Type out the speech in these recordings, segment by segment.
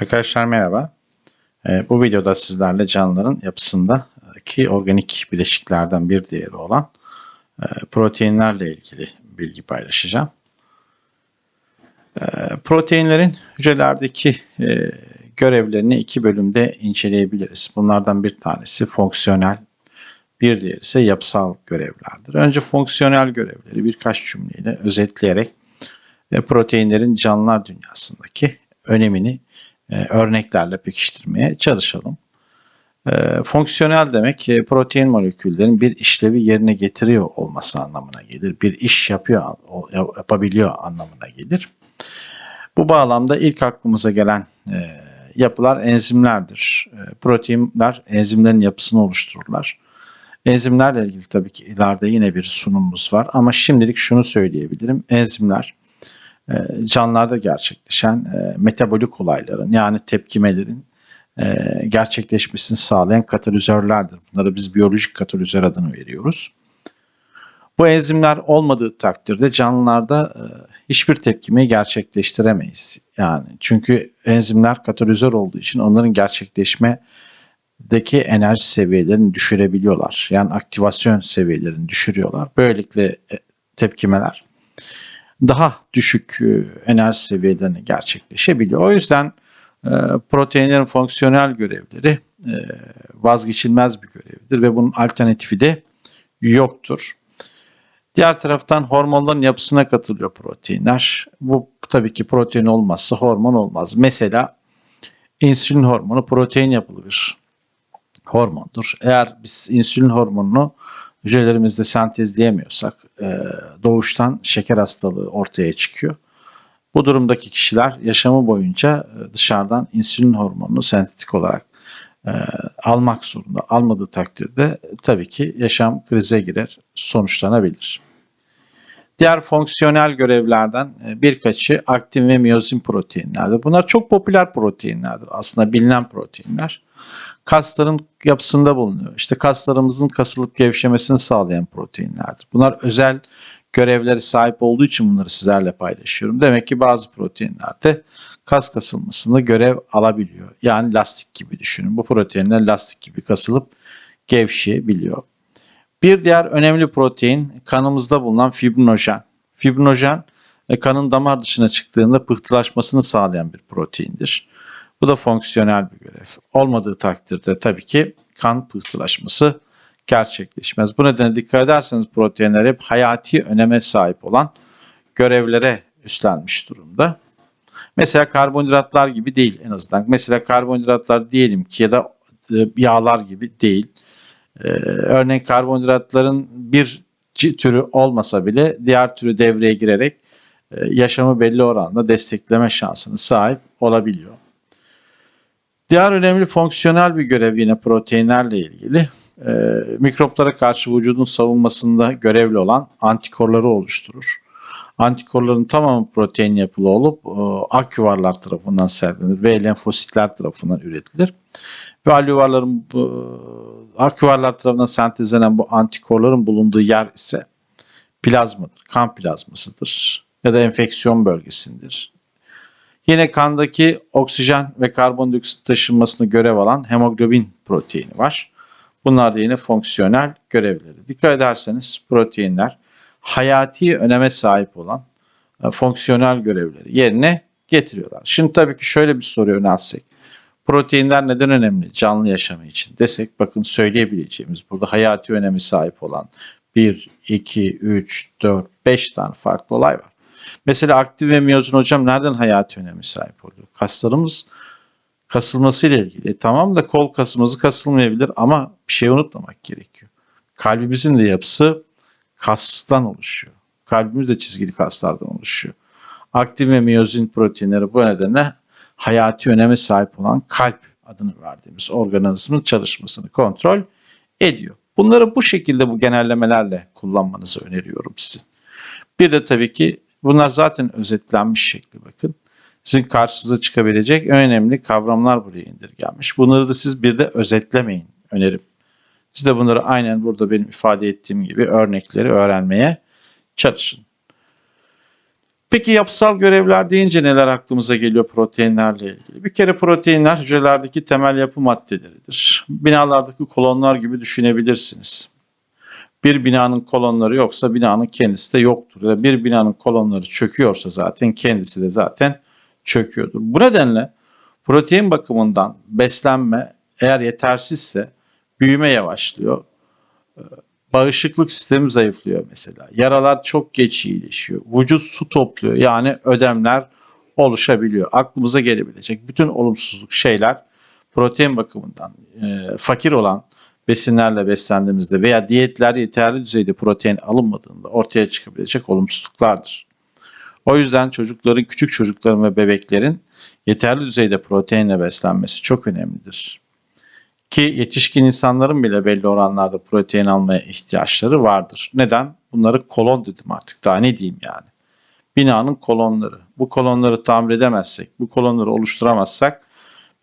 Arkadaşlar merhaba. Ee, bu videoda sizlerle canlıların yapısındaki organik bileşiklerden bir diğeri olan e, proteinlerle ilgili bilgi paylaşacağım. E, proteinlerin hücrelerdeki e, görevlerini iki bölümde inceleyebiliriz. Bunlardan bir tanesi fonksiyonel, bir diğeri ise yapısal görevlerdir. Önce fonksiyonel görevleri birkaç cümleyle özetleyerek e, proteinlerin canlılar dünyasındaki önemini e, örneklerle pekiştirmeye çalışalım. E, fonksiyonel demek e, protein moleküllerin bir işlevi yerine getiriyor olması anlamına gelir. Bir iş yapıyor, yapabiliyor anlamına gelir. Bu bağlamda ilk aklımıza gelen e, yapılar enzimlerdir. E, proteinler enzimlerin yapısını oluştururlar. Enzimlerle ilgili tabii ki ileride yine bir sunumumuz var ama şimdilik şunu söyleyebilirim. Enzimler e, canlılarda gerçekleşen e, metabolik olayların yani tepkimelerin e, gerçekleşmesini sağlayan katalizörlerdir. Bunlara biz biyolojik katalizör adını veriyoruz. Bu enzimler olmadığı takdirde canlılarda hiçbir tepkimeyi gerçekleştiremeyiz. Yani çünkü enzimler katalizör olduğu için onların gerçekleşmedeki enerji seviyelerini düşürebiliyorlar. Yani aktivasyon seviyelerini düşürüyorlar. Böylelikle tepkimeler daha düşük e, enerji seviyelerine gerçekleşebiliyor. O yüzden e, proteinlerin fonksiyonel görevleri e, vazgeçilmez bir görevdir ve bunun alternatifi de yoktur. Diğer taraftan hormonların yapısına katılıyor proteinler. Bu tabii ki protein olmazsa hormon olmaz. Mesela insülin hormonu protein yapılı bir hormondur. Eğer biz insülin hormonunu hücrelerimizde sentezleyemiyorsak e, doğuştan şeker hastalığı ortaya çıkıyor. Bu durumdaki kişiler yaşamı boyunca e, dışarıdan insülin hormonunu sentetik olarak e, almak zorunda. Almadığı takdirde tabii ki yaşam krize girer, sonuçlanabilir. Diğer fonksiyonel görevlerden e, birkaçı aktin ve miyozin proteinlerdir. Bunlar çok popüler proteinlerdir. Aslında bilinen proteinler. Kasların yapısında bulunuyor. İşte kaslarımızın kasılıp gevşemesini sağlayan proteinlerdir. Bunlar özel görevleri sahip olduğu için bunları sizlerle paylaşıyorum. Demek ki bazı proteinler de kas kasılmasında görev alabiliyor. Yani lastik gibi düşünün. Bu proteinler lastik gibi kasılıp gevşeyebiliyor. Bir diğer önemli protein kanımızda bulunan fibrinojen. Fibrinojen e, kanın damar dışına çıktığında pıhtılaşmasını sağlayan bir proteindir. Bu da fonksiyonel bir görev. Olmadığı takdirde tabii ki kan pıhtılaşması gerçekleşmez. Bu nedenle dikkat ederseniz proteinler hep hayati öneme sahip olan görevlere üstlenmiş durumda. Mesela karbonhidratlar gibi değil en azından. Mesela karbonhidratlar diyelim ki ya da e, yağlar gibi değil. Ee, örneğin karbonhidratların bir türü olmasa bile diğer türü devreye girerek e, yaşamı belli oranda destekleme şansına sahip olabiliyor. Diğer önemli fonksiyonel bir görev yine proteinlerle ilgili. e, mikroplara karşı vücudun savunmasında görevli olan antikorları oluşturur. Antikorların tamamı protein yapılı olup e, ak yuvarlar tarafından sergilenir ve lenfositler tarafından üretilir. Ve alüvarların bu, ak yuvarlar tarafından sentezlenen bu antikorların bulunduğu yer ise plazmadır, kan plazmasıdır ya da enfeksiyon bölgesindir. Yine kandaki oksijen ve karbondioksit taşınmasını görev alan hemoglobin proteini var. Bunlar da yine fonksiyonel görevleri. Dikkat ederseniz proteinler hayati öneme sahip olan e, fonksiyonel görevleri yerine getiriyorlar. Şimdi tabii ki şöyle bir soru yöneltsek. Proteinler neden önemli canlı yaşamı için desek bakın söyleyebileceğimiz burada hayati önemi sahip olan 1, 2, 3, 4, 5 tane farklı olay var. Mesela aktif ve miyozin hocam nereden hayati önemi sahip oluyor? Kaslarımız kasılmasıyla ilgili. E, tamam da kol kasımızı kasılmayabilir ama bir şey unutmamak gerekiyor. Kalbimizin de yapısı kastan oluşuyor. Kalbimiz de çizgili kaslardan oluşuyor. Aktin ve miyozin proteinleri bu nedenle hayati öneme sahip olan kalp adını verdiğimiz organımızın çalışmasını kontrol ediyor. Bunları bu şekilde bu genellemelerle kullanmanızı öneriyorum sizin. Bir de tabii ki bunlar zaten özetlenmiş şekli bakın. Sizin karşınıza çıkabilecek önemli kavramlar buraya indirgenmiş. Bunları da siz bir de özetlemeyin önerim. Siz de bunları aynen burada benim ifade ettiğim gibi örnekleri öğrenmeye çalışın. Peki yapısal görevler deyince neler aklımıza geliyor proteinlerle ilgili? Bir kere proteinler hücrelerdeki temel yapı maddeleridir. Binalardaki kolonlar gibi düşünebilirsiniz. Bir binanın kolonları yoksa binanın kendisi de yoktur. Ya bir binanın kolonları çöküyorsa zaten kendisi de zaten çöküyordur. Bu nedenle protein bakımından beslenme eğer yetersizse büyüme yavaşlıyor. Ee, Bağışıklık sistemi zayıflıyor mesela. Yaralar çok geç iyileşiyor. Vücut su topluyor. Yani ödemler oluşabiliyor. Aklımıza gelebilecek bütün olumsuzluk şeyler protein bakımından e, fakir olan besinlerle beslendiğimizde veya diyetlerde yeterli düzeyde protein alınmadığında ortaya çıkabilecek olumsuzluklardır. O yüzden çocukların, küçük çocukların ve bebeklerin yeterli düzeyde proteinle beslenmesi çok önemlidir. Ki yetişkin insanların bile belli oranlarda protein almaya ihtiyaçları vardır. Neden? Bunları kolon dedim artık daha ne diyeyim yani. Binanın kolonları. Bu kolonları tamir edemezsek, bu kolonları oluşturamazsak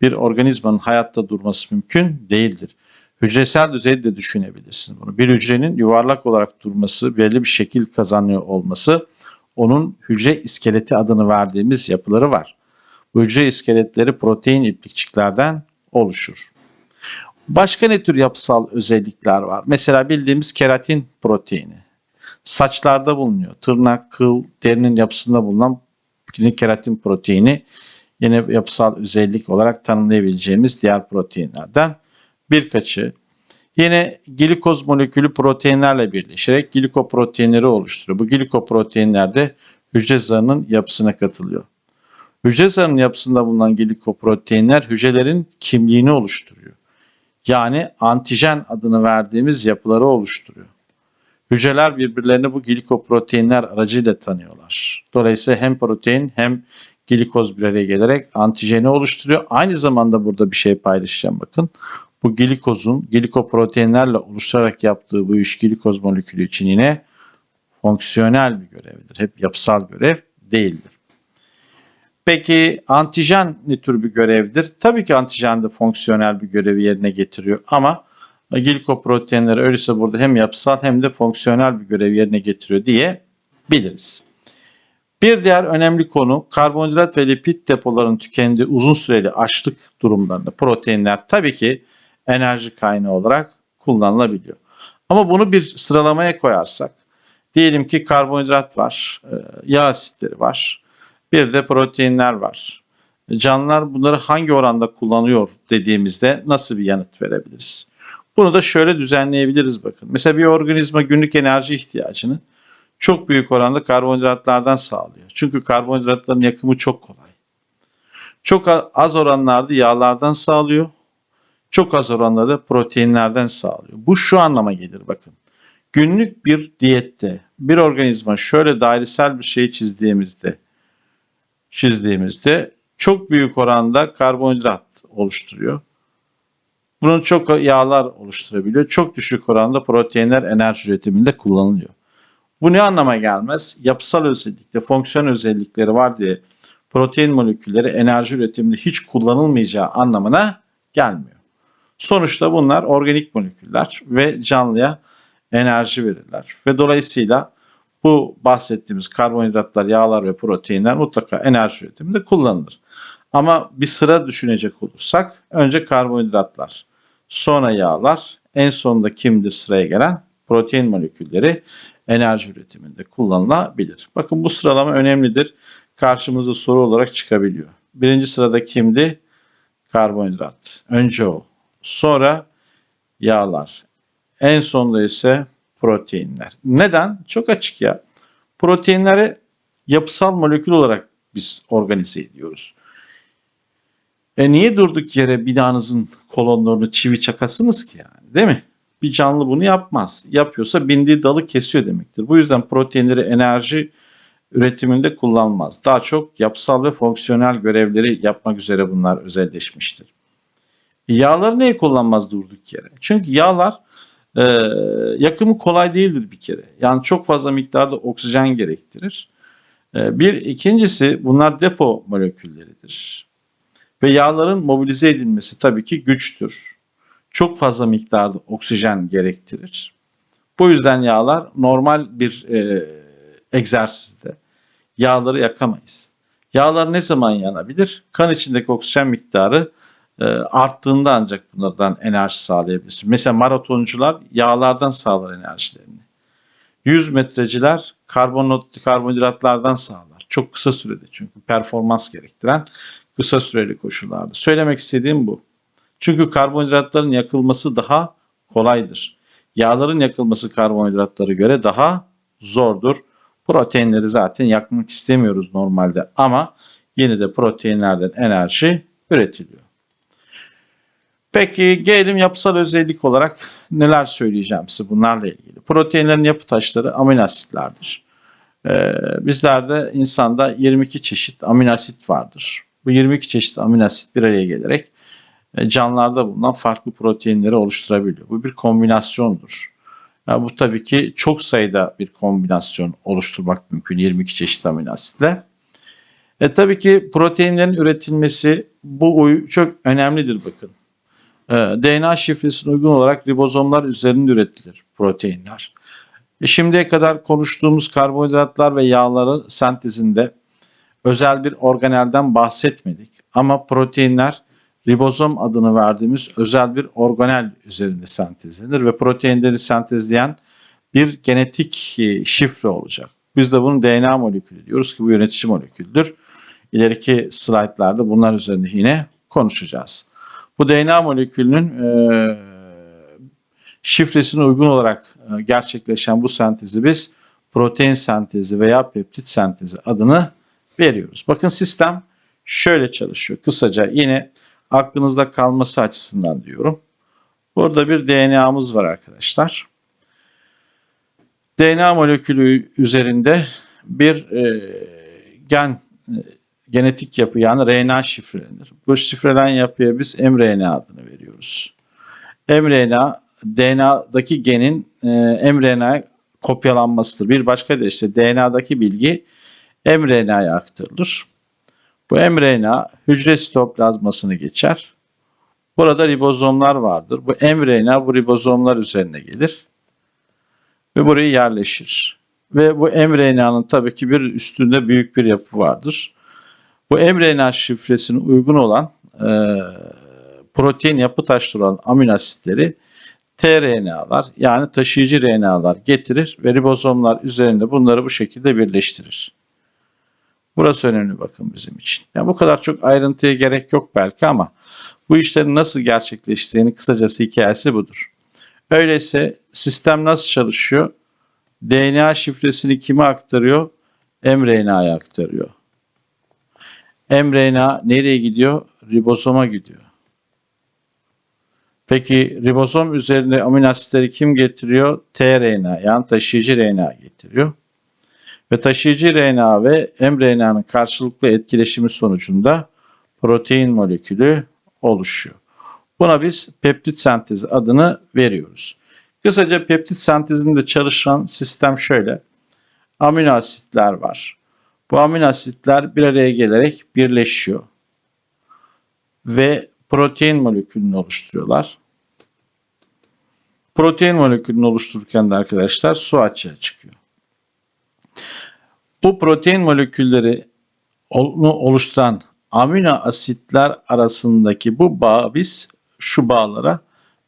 bir organizmanın hayatta durması mümkün değildir. Hücresel düzeyde de düşünebilirsiniz bunu. Bir hücrenin yuvarlak olarak durması, belli bir şekil kazanıyor olması onun hücre iskeleti adını verdiğimiz yapıları var. Bu hücre iskeletleri protein iplikçiklerden oluşur. Başka ne tür yapısal özellikler var? Mesela bildiğimiz keratin proteini. Saçlarda bulunuyor. Tırnak, kıl, derinin yapısında bulunan keratin proteini yine yapısal özellik olarak tanımlayabileceğimiz diğer proteinlerden birkaçı. Yine glikoz molekülü proteinlerle birleşerek glikoproteinleri oluşturuyor. Bu glikoproteinler de hücre zarının yapısına katılıyor. Hücre zarının yapısında bulunan glikoproteinler hücrelerin kimliğini oluşturuyor. Yani antijen adını verdiğimiz yapıları oluşturuyor. Hücreler birbirlerini bu glikoproteinler aracıyla tanıyorlar. Dolayısıyla hem protein hem glikoz bir araya gelerek antijeni oluşturuyor. Aynı zamanda burada bir şey paylaşacağım bakın. Bu glikozun glikoproteinlerle oluşturarak yaptığı bu iş glikoz molekülü için yine fonksiyonel bir görevdir. Hep yapısal görev değildir. Peki antijen ne tür bir görevdir? Tabii ki antijen de fonksiyonel bir görevi yerine getiriyor ama glikoproteinler öyleyse burada hem yapısal hem de fonksiyonel bir görev yerine getiriyor diye biliriz. Bir diğer önemli konu karbonhidrat ve lipid depolarının tükendiği uzun süreli açlık durumlarında proteinler tabii ki enerji kaynağı olarak kullanılabiliyor. Ama bunu bir sıralamaya koyarsak diyelim ki karbonhidrat var, e, yağ asitleri var, bir de proteinler var. Canlılar bunları hangi oranda kullanıyor dediğimizde nasıl bir yanıt verebiliriz? Bunu da şöyle düzenleyebiliriz bakın. Mesela bir organizma günlük enerji ihtiyacını çok büyük oranda karbonhidratlardan sağlıyor. Çünkü karbonhidratların yakımı çok kolay. Çok az oranlarda yağlardan sağlıyor. Çok az oranlarda proteinlerden sağlıyor. Bu şu anlama gelir bakın. Günlük bir diyette bir organizma şöyle dairesel bir şey çizdiğimizde çizdiğimizde çok büyük oranda karbonhidrat oluşturuyor. Bunun çok yağlar oluşturabiliyor. Çok düşük oranda proteinler enerji üretiminde kullanılıyor. Bu ne anlama gelmez? Yapısal özellikle, fonksiyon özellikleri var diye protein molekülleri enerji üretiminde hiç kullanılmayacağı anlamına gelmiyor. Sonuçta bunlar organik moleküller ve canlıya enerji verirler. Ve dolayısıyla bu bahsettiğimiz karbonhidratlar, yağlar ve proteinler mutlaka enerji üretiminde kullanılır. Ama bir sıra düşünecek olursak önce karbonhidratlar, sonra yağlar, en sonunda kimdir sıraya gelen? Protein molekülleri enerji üretiminde kullanılabilir. Bakın bu sıralama önemlidir. Karşımıza soru olarak çıkabiliyor. Birinci sırada kimdi? Karbonhidrat. Önce o. Sonra yağlar. En sonda ise proteinler. Neden? Çok açık ya. Proteinleri yapısal molekül olarak biz organize ediyoruz. E niye durduk yere binanızın kolonlarını çivi çakasınız ki yani değil mi? Bir canlı bunu yapmaz. Yapıyorsa bindiği dalı kesiyor demektir. Bu yüzden proteinleri enerji üretiminde kullanmaz. Daha çok yapısal ve fonksiyonel görevleri yapmak üzere bunlar özelleşmiştir. Yağları neyi kullanmaz durduk yere? Çünkü yağlar e, yakımı kolay değildir bir kere. Yani çok fazla miktarda oksijen gerektirir. E, bir ikincisi bunlar depo molekülleridir. Ve yağların mobilize edilmesi tabii ki güçtür. Çok fazla miktarda oksijen gerektirir. Bu yüzden yağlar normal bir e, egzersizde yağları yakamayız. Yağlar ne zaman yanabilir? Kan içindeki oksijen miktarı arttığında ancak bunlardan enerji sağlayabilirsin. Mesela maratoncular yağlardan sağlar enerjilerini. 100 metreciler karbonat, karbonhidratlardan sağlar. Çok kısa sürede çünkü performans gerektiren kısa süreli koşullarda. Söylemek istediğim bu. Çünkü karbonhidratların yakılması daha kolaydır. Yağların yakılması karbonhidratlara göre daha zordur. Proteinleri zaten yakmak istemiyoruz normalde ama yine de proteinlerden enerji üretiliyor. Peki gelelim yapısal özellik olarak neler söyleyeceğim size bunlarla ilgili. Proteinlerin yapı taşları amino asitlerdir. Ee, bizlerde insanda 22 çeşit amino asit vardır. Bu 22 çeşit amino asit bir araya gelerek e, canlılarda bulunan farklı proteinleri oluşturabiliyor. Bu bir kombinasyondur. Yani bu tabii ki çok sayıda bir kombinasyon oluşturmak mümkün 22 çeşit amino asitle. E tabii ki proteinlerin üretilmesi bu çok önemlidir bakın. E, DNA şifresine uygun olarak ribozomlar üzerinde üretilir proteinler. E, şimdiye kadar konuştuğumuz karbonhidratlar ve yağların sentezinde özel bir organelden bahsetmedik. Ama proteinler ribozom adını verdiğimiz özel bir organel üzerinde sentezlenir ve proteinleri sentezleyen bir genetik e, şifre olacak. Biz de bunu DNA molekülü diyoruz ki bu yönetici moleküldür. İleriki slaytlarda bunlar üzerinde yine konuşacağız. Bu DNA molekülünün e, şifresine uygun olarak e, gerçekleşen bu sentezi biz protein sentezi veya peptit sentezi adını veriyoruz. Bakın sistem şöyle çalışıyor. Kısaca yine aklınızda kalması açısından diyorum. Burada bir DNA'mız var arkadaşlar. DNA molekülü üzerinde bir e, gen e, genetik yapı yani RNA şifrelenir. Bu şifrelen yapıya biz mRNA adını veriyoruz. mRNA DNA'daki genin e, mRNA kopyalanmasıdır. Bir başka deyişle DNA'daki bilgi mRNA'ya aktarılır. Bu mRNA hücre sitoplazmasını geçer. Burada ribozomlar vardır. Bu mRNA bu ribozomlar üzerine gelir ve buraya yerleşir. Ve bu mRNA'nın tabii ki bir üstünde büyük bir yapı vardır. Bu mRNA şifresine uygun olan e, protein yapı taşları olan amino asitleri tRNA'lar yani taşıyıcı RNA'lar getirir ve ribozomlar üzerinde bunları bu şekilde birleştirir. Burası önemli bakın bizim için. Yani bu kadar çok ayrıntıya gerek yok belki ama bu işlerin nasıl gerçekleştiğini kısacası hikayesi budur. Öyleyse sistem nasıl çalışıyor? DNA şifresini kime aktarıyor? mRNA'ya aktarıyor. mRNA nereye gidiyor? Ribozoma gidiyor. Peki ribozom üzerinde amino asitleri kim getiriyor? tRNA yani taşıyıcı RNA getiriyor. Ve taşıyıcı RNA ve mRNA'nın karşılıklı etkileşimi sonucunda protein molekülü oluşuyor. Buna biz peptit sentezi adını veriyoruz. Kısaca peptit sentezinde çalışan sistem şöyle. Amino asitler var. Bu amino asitler bir araya gelerek birleşiyor. Ve protein molekülünü oluşturuyorlar. Protein molekülünü oluştururken de arkadaşlar su açığa çıkıyor. Bu protein molekülleri oluşturan amino asitler arasındaki bu bağı biz şu bağlara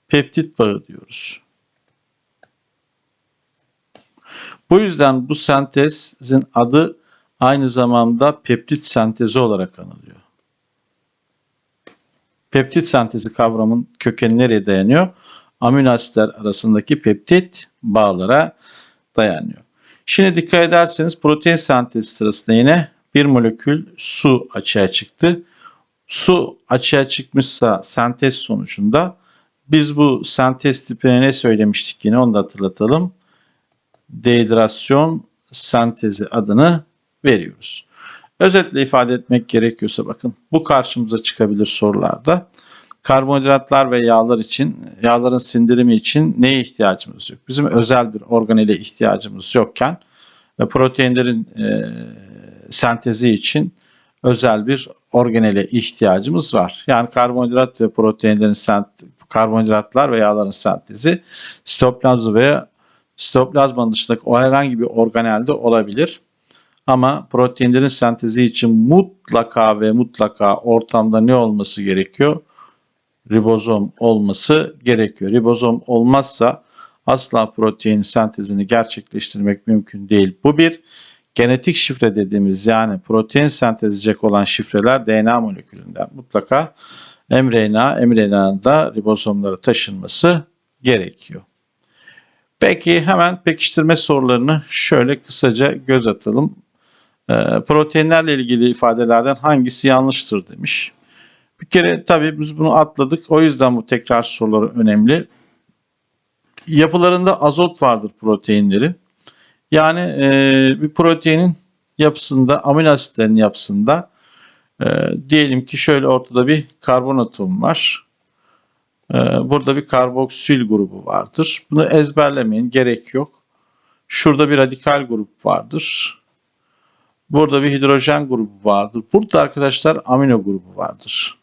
peptit bağı diyoruz. Bu yüzden bu sentezin adı aynı zamanda peptit sentezi olarak anılıyor. Peptit sentezi kavramın kökeni nereye dayanıyor? Amino asitler arasındaki peptit bağlara dayanıyor. Şimdi dikkat ederseniz protein sentezi sırasında yine bir molekül su açığa çıktı. Su açığa çıkmışsa sentez sonucunda biz bu sentez tipine ne söylemiştik yine onu da hatırlatalım. Dehidrasyon sentezi adını veriyoruz. Özetle ifade etmek gerekiyorsa bakın bu karşımıza çıkabilir sorularda. Karbonhidratlar ve yağlar için, yağların sindirimi için neye ihtiyacımız yok? Bizim özel bir organele ihtiyacımız yokken ve proteinlerin e, sentezi için özel bir organele ihtiyacımız var. Yani karbonhidrat ve proteinlerin sent karbonhidratlar ve yağların sentezi sitoplazma veya sitoplazmanın dışındaki o herhangi bir organelde olabilir. Ama proteinlerin sentezi için mutlaka ve mutlaka ortamda ne olması gerekiyor? Ribozom olması gerekiyor. Ribozom olmazsa asla protein sentezini gerçekleştirmek mümkün değil. Bu bir genetik şifre dediğimiz yani protein sentezleyecek olan şifreler DNA molekülünden mutlaka mRNA, mRNA'da ribozomlara taşınması gerekiyor. Peki hemen pekiştirme sorularını şöyle kısaca göz atalım. Ee, proteinlerle ilgili ifadelerden hangisi yanlıştır demiş. Bir kere tabii biz bunu atladık. O yüzden bu tekrar soruları önemli. Yapılarında azot vardır proteinlerin. Yani e, bir proteinin yapısında, amino asitlerin yapısında e, diyelim ki şöyle ortada bir karbon atomu var. E, burada bir karboksil grubu vardır. Bunu ezberlemeyin, gerek yok. Şurada bir radikal grup vardır. Burada bir hidrojen grubu vardır. Burada arkadaşlar amino grubu vardır.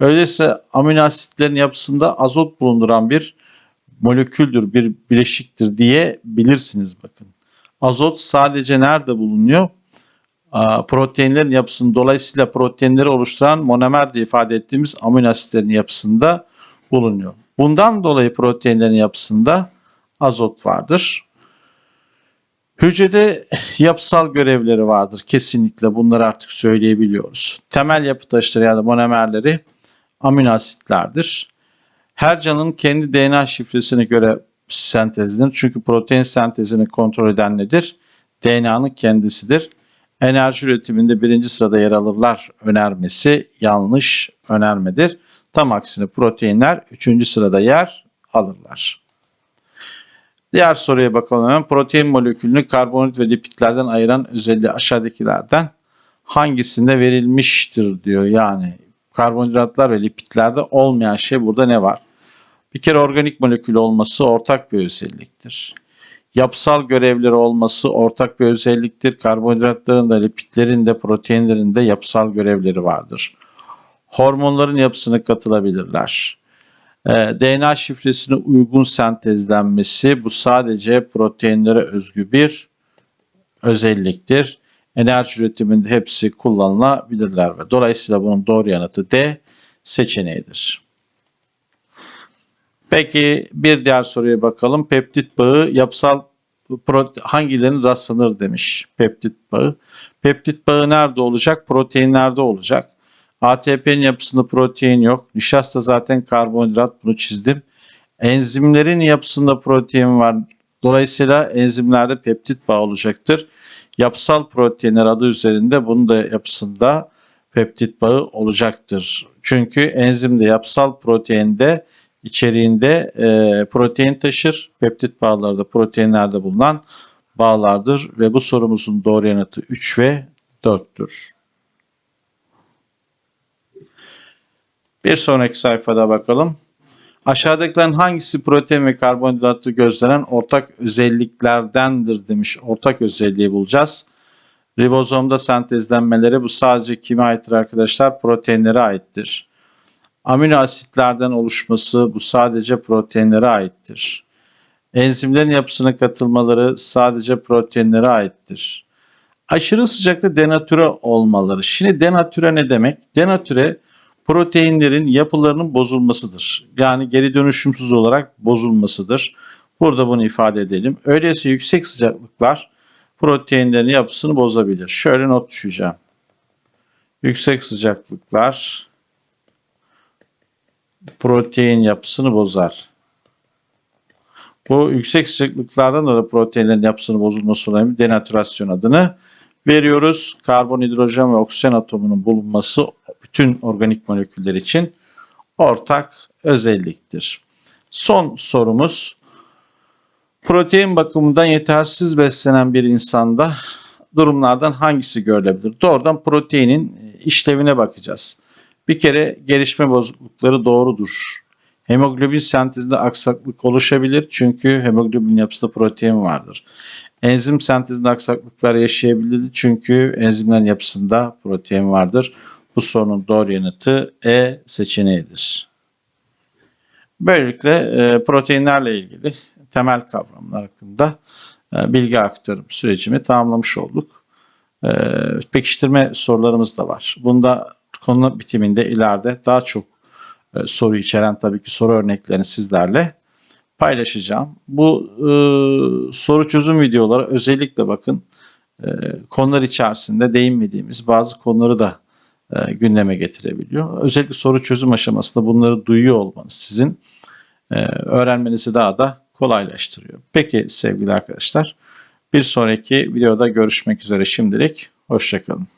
Öyleyse amino asitlerin yapısında azot bulunduran bir moleküldür, bir bileşiktir diye bilirsiniz bakın. Azot sadece nerede bulunuyor? Proteinlerin yapısında dolayısıyla proteinleri oluşturan monomer diye ifade ettiğimiz amino asitlerin yapısında bulunuyor. Bundan dolayı proteinlerin yapısında azot vardır. Hücrede yapısal görevleri vardır. Kesinlikle bunları artık söyleyebiliyoruz. Temel yapı taşları yani monomerleri amino asitlerdir. Her canın kendi DNA şifresine göre sentezlenir. Çünkü protein sentezini kontrol eden nedir? DNA'nın kendisidir. Enerji üretiminde birinci sırada yer alırlar önermesi yanlış önermedir. Tam aksine proteinler üçüncü sırada yer alırlar. Diğer soruya bakalım. Protein molekülünü karbonhidrat ve lipidlerden ayıran özelliği aşağıdakilerden hangisinde verilmiştir diyor. Yani karbonhidratlar ve lipidlerde olmayan şey burada ne var? Bir kere organik molekül olması ortak bir özelliktir. Yapısal görevleri olması ortak bir özelliktir. Karbonhidratların da lipidlerin de proteinlerin de yapısal görevleri vardır. Hormonların yapısına katılabilirler. Ee, DNA şifresine uygun sentezlenmesi bu sadece proteinlere özgü bir özelliktir. Enerji üretiminde hepsi kullanılabilirler ve dolayısıyla bunun doğru yanıtı D seçeneğidir. Peki bir diğer soruya bakalım. Peptit bağı yapısal hangilerinin rastlanır demiş peptit bağı. Peptit bağı nerede olacak? Proteinlerde olacak. ATP'nin yapısında protein yok. Nişasta zaten karbonhidrat bunu çizdim. Enzimlerin yapısında protein var. Dolayısıyla enzimlerde peptit bağı olacaktır. Yapısal proteinler adı üzerinde bunun da yapısında peptit bağı olacaktır. Çünkü enzimde yapısal proteinde içeriğinde e, protein taşır. Peptit bağları da proteinlerde bulunan bağlardır ve bu sorumuzun doğru yanıtı 3 ve 4'tür. Bir sonraki sayfada bakalım. Aşağıdakilerin hangisi protein ve karbonhidratı gözlenen ortak özelliklerdendir demiş. Ortak özelliği bulacağız. Ribozomda sentezlenmeleri bu sadece kime aittir arkadaşlar? Proteinlere aittir. Amino asitlerden oluşması bu sadece proteinlere aittir. Enzimlerin yapısına katılmaları sadece proteinlere aittir. Aşırı sıcakta denatüre olmaları. Şimdi denatüre ne demek? Denatüre proteinlerin yapılarının bozulmasıdır. Yani geri dönüşümsüz olarak bozulmasıdır. Burada bunu ifade edelim. Öyleyse yüksek sıcaklıklar proteinlerin yapısını bozabilir. Şöyle not düşeceğim. Yüksek sıcaklıklar protein yapısını bozar. Bu yüksek sıcaklıklardan dolayı proteinlerin yapısını bozulması önemli denatürasyon adını veriyoruz. Karbon, hidrojen ve oksijen atomunun bulunması bütün organik moleküller için ortak özelliktir. Son sorumuz protein bakımından yetersiz beslenen bir insanda durumlardan hangisi görülebilir? Doğrudan proteinin işlevine bakacağız. Bir kere gelişme bozuklukları doğrudur. Hemoglobin sentezinde aksaklık oluşabilir çünkü hemoglobin yapısında protein vardır. Enzim sentezinde aksaklıklar yaşayabilir çünkü enzimlerin yapısında protein vardır. Bu sorunun doğru yanıtı E seçeneğidir. Böylelikle e, proteinlerle ilgili temel kavramlar hakkında e, bilgi aktarım sürecimi tamamlamış olduk. e, pekiştirme sorularımız da var. Bunda konu bitiminde ileride daha çok soru içeren tabii ki soru örneklerini sizlerle paylaşacağım. Bu soru çözüm videoları özellikle bakın konular içerisinde değinmediğimiz bazı konuları da e, gündeme getirebiliyor. Özellikle soru çözüm aşamasında bunları duyuyor olmanız sizin e, öğrenmenizi daha da kolaylaştırıyor. Peki sevgili arkadaşlar bir sonraki videoda görüşmek üzere şimdilik. Hoşçakalın.